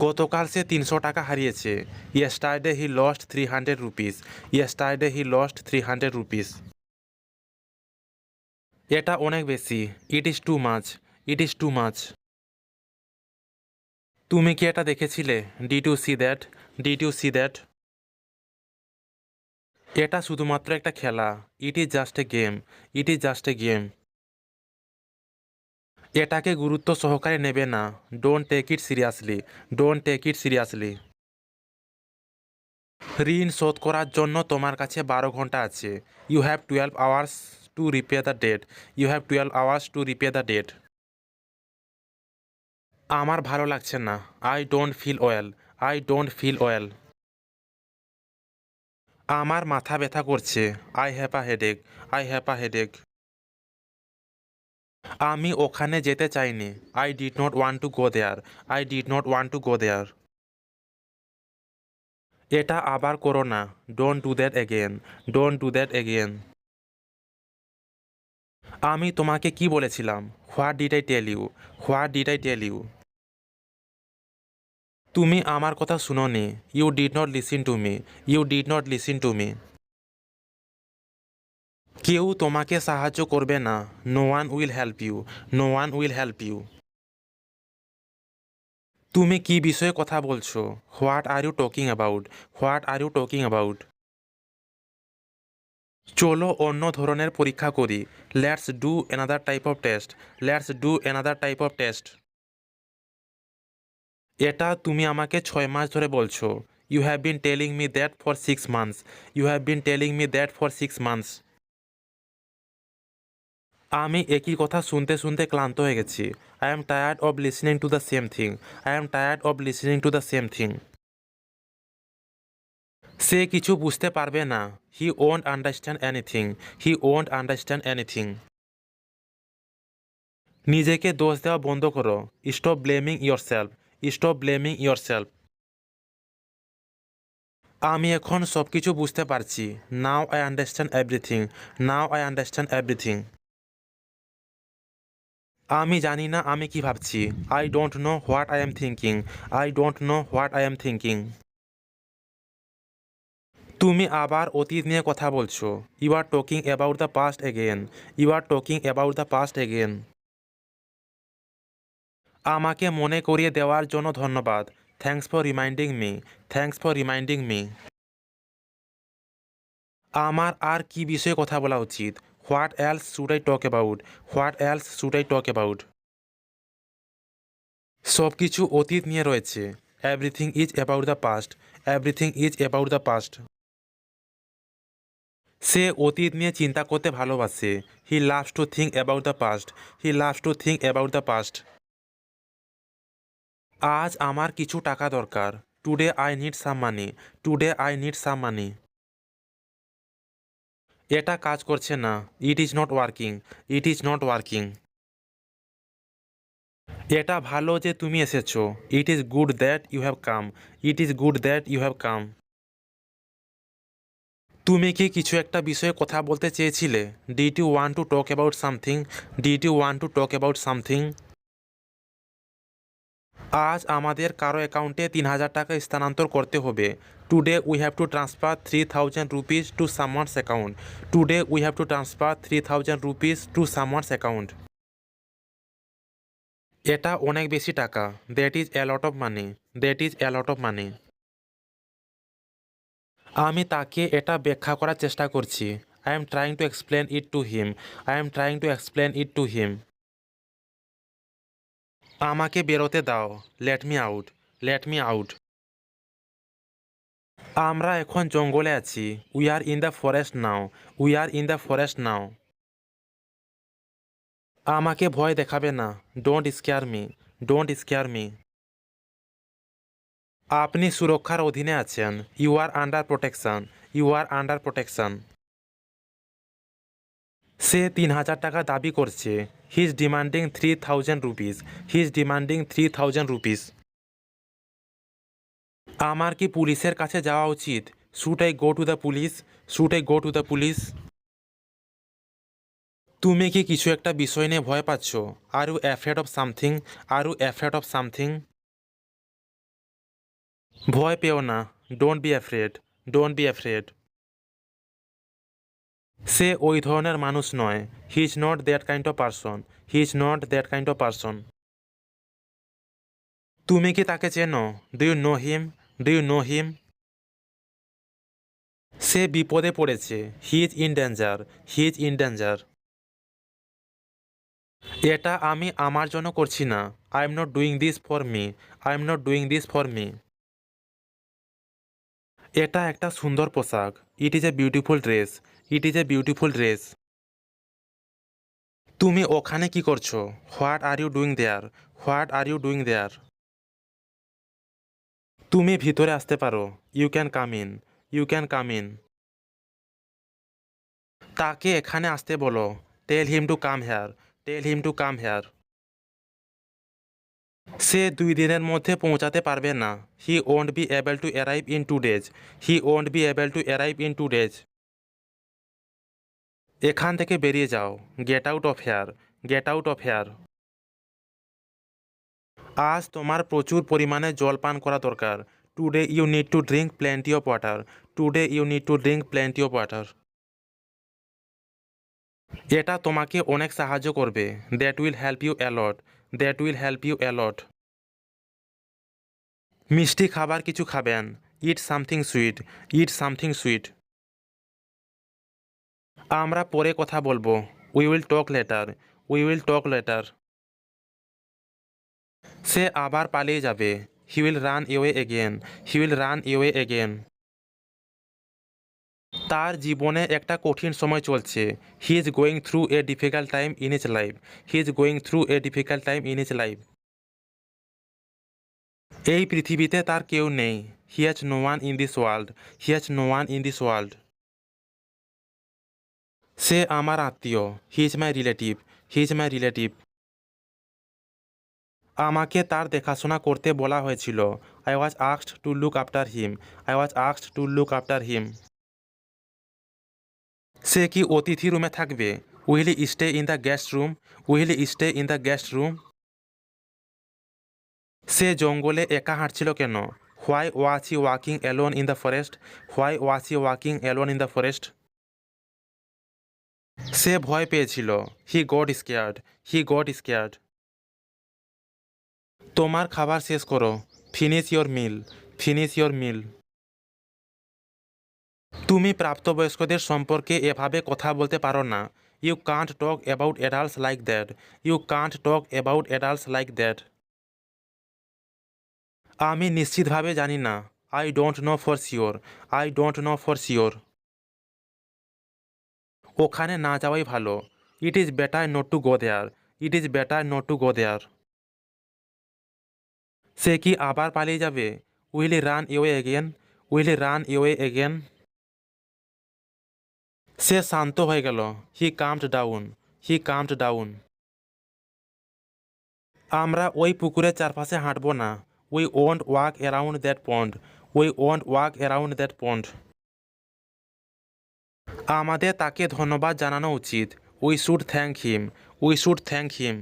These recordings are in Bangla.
গতকাল সে তিনশো টাকা হারিয়েছে। Yesterday he lost three hundred rupees yesterday he lost three hundred rupees এটা অনেক বেশি। It is too much it is too much তুমি কি এটা দেখেছিলে? Did you see that did you see that এটা শুধুমাত্র একটা খেলা। It is just a game it is just a game এটাকে গুরুত্ব সহকারে নেবে না। Don't take it seriously don't take it seriously ঋণ শোধ করার জন্য তোমার কাছে বারো ঘণ্টা আছে। You have twelve hours to repay the debt you have twelve hours to repay the debt আমার ভালো লাগছে না। I don't feel well I don't feel well আমার মাথা ব্যথা করছে। I have a headache I have a headache আমি ওখানে যেতে চাইনি। I did not want to go there I did not want to go there এটা আবার করো না। Don't do that again don't do that again আমি তোমাকে কি বলেছিলাম? What did I tell you what did I tell you তুমি আমার কথা শুনোনি। You did not listen to me you did not listen to me কেউ তোমাকে সাহায্য করবে না। No one will help you no one will help you তুমি কি বিষয়ে কথা বলছো? What are you talking about what are you talking about চলো অন্য ধরনের পরীক্ষা করি। Let's do another type of test let's do another type of test এটা তুমি আমাকে ছয় মাস ধরে বলছো। You have been telling me that for six months you have been telling me that for six months আমি একই কথা শুনতে শুনতে ক্লান্ত হয়ে গেছি। I am tired of listening to the same thing I am tired of listening to the same thing সে কিছু বুঝতে পারবে না। He won't understand anything he won't understand anything নিজেকে দোষ দেওয়া বন্ধ করো। Stop blaming yourself stop blaming yourself আমি এখন সব কিছু বুঝতে পারছি। Now I understand everything now I understand everything আমি জানি না, আমি কি ভাবছি? I don't know what I am thinking I don't know what I am thinking তুমি আবার অতীত নিয়ে কথা বলছো। You are talking about the past again you are talking about the past again আমাকে মনে করিয়ে দেওয়ার জন্য ধন্যবাদ। Thanks for reminding me thanks for reminding me আমার আর কি বিষয়ে কথা বলা উচিত? What else should I talk about what else should I talk about সব কিছু অতীত নিয়ে রয়েছে। Everything is about the past everything is about the past সে অতীত নিয়ে চিন্তা করতে ভালোবাসে। He loves to think about the past he loves to think about the past আজ আমার কিছু টাকা দরকার। Today I need some money today I need some money এটা কাজ করছে না। It is not working it is not working এটা ভালো যে তুমি এসেছ। It is good that you have come it is good that you have come তুমি কি কিছু একটা বিষয়ে কথা বলতে চেয়েছিলে? Did you want to talk about something did you want to talk about something আজ আমাদের কারও অ্যাকাউন্টে তিন হাজার টাকা স্থানান্তর করতে হবে। Today we have to transfer three thousand rupees to someone's account today we have to transfer three thousand rupees to someone's account এটা অনেক বেশি টাকা। That is a lot of money that is a lot of money আমি তাকে এটা ব্যাখ্যা করার চেষ্টা করছি। I'm trying to explain it to him I'm trying to explain it to him আমাকে বেরোতে দাও। Let me out let me out আমরা এখন জঙ্গলে আছি। We are in the forest now we are in the forest now আমাকে ভয় দেখাবে না। Don't scare me don't scare me আপনি সুরক্ষার অধীনে আছেন। You are under protection you are under protection সে তিন হাজার টাকা দাবি করছে। He is demanding three thousand rupees he is demanding three thousand rupees আমার কি পুলিশের কাছে যাওয়া উচিত? Should I go to the police should I go to the police তুমি কি কিছু একটা বিষয় নিয়ে ভয় পাচ্ছ? Are you afraid of something are you afraid of something ভয় পেও না। Don't be afraid don't be afraid সে ওই ধরনের মানুষ নয়। He is not that kind of person he is not that kind of person তুমি কি তাকে চেনো? Do you know him do you know him সে বিপদে পড়েছে। He is in danger he is in danger এটা আমি আমার জন্য করছি না। I am not doing this for me I am not doing this for me এটা একটা সুন্দর পোশাক। It is a beautiful dress it is a beautiful dress তুমি ওখানে কি করছ? What are you doing there what are you doing there তুমি ভিতরে আসতে পারো। You can come in you can come in তাকে এখানে আসতে বলো। Tell him to come here tell him to come here সে দুই দিনের মধ্যে পৌঁছাতে পারবে না। He won't be able to arrive in two days he won't be able to arrive in two days এখান থেকে বেরিয়ে যাও। Get out of here get out of here আজ তোমার প্রচুর পরিমাণে জল পান করা দরকার। Today you need to drink plenty of water today you need to drink plenty of water এটা তোমাকে অনেক সাহায্য করবে। That will help you a lot that will help you a lot মিষ্টি খাবার কিছু খাবেন। Eat something sweet eat something sweet আমরা পরে কথা বলব। We will talk later we will talk later সে আবার পালিয়ে যাবে। He will run away again he will run away again তার জীবনে একটা কঠিন সময় চলছে। He is going through a difficult time in his life he is going through a difficult time in his life এই পৃথিবীতে তার কেউ নেই। He has no one in this world he has no one in this world সে আমার আত্মীয়। He is my relative he is my relative আমাকে তার দেখাশোনা করতে বলা হয়েছিল। I was আক্সড two look after him I was আক্সড two look after him সে কি অতিথি রুমে থাকবে? Will stay in the guest room will stay in the guest room সে জঙ্গলে একা হাঁটছিল কেন? Why was he walking alone in the forest why was he walking alone in the forest সে ভয় পেয়েছিল। He got scared he got scared তোমার খাবার শেষ করো। Finish your meal finish your meal তুমি প্রাপ্তবয়স্কদের সম্পর্কে এভাবে কথা বলতে পারো না। You can't talk about adults like that you can't talk about adults like that আমি নিশ্চিতভাবে জানি না। I don't know for sure I don't know for sure ওখানে না যাওয়াই ভালো। It is better not to go there it is better not to go there সে কি আবার পালিয়ে যাবে? Will run away again will run away again সে শান্ত হয়ে গেল। হি কামড ডাউন হি কামড ডাউন আমরা ওই পুকুরের চারপাশে হাঁটবো না। We won't walk around that pond we won't walk around that pond আমাদের তাকে ধন্যবাদ জানানো উচিত। We should thank him we should thank him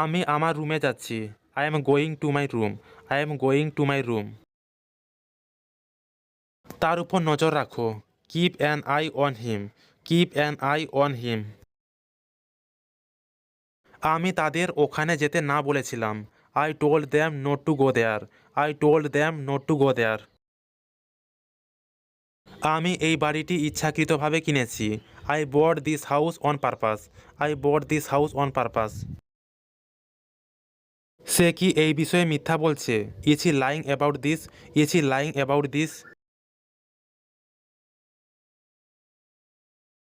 আমি আমার রুমে যাচ্ছি। I am going to my room I am going to my room তার উপর নজর রাখো। Keep an eye on him keep an eye on him আমি তাদের ওখানে যেতে না বলেছিলাম। I told them not to go there I told them not to go there আমি এই বাড়িটি ইচ্ছাকৃতভাবে কিনেছি। I bought this house on purpose I bought this house on purpose সে কি এই বিষয়ে মিথ্যা বলছে? Is he lying about this is he lying about this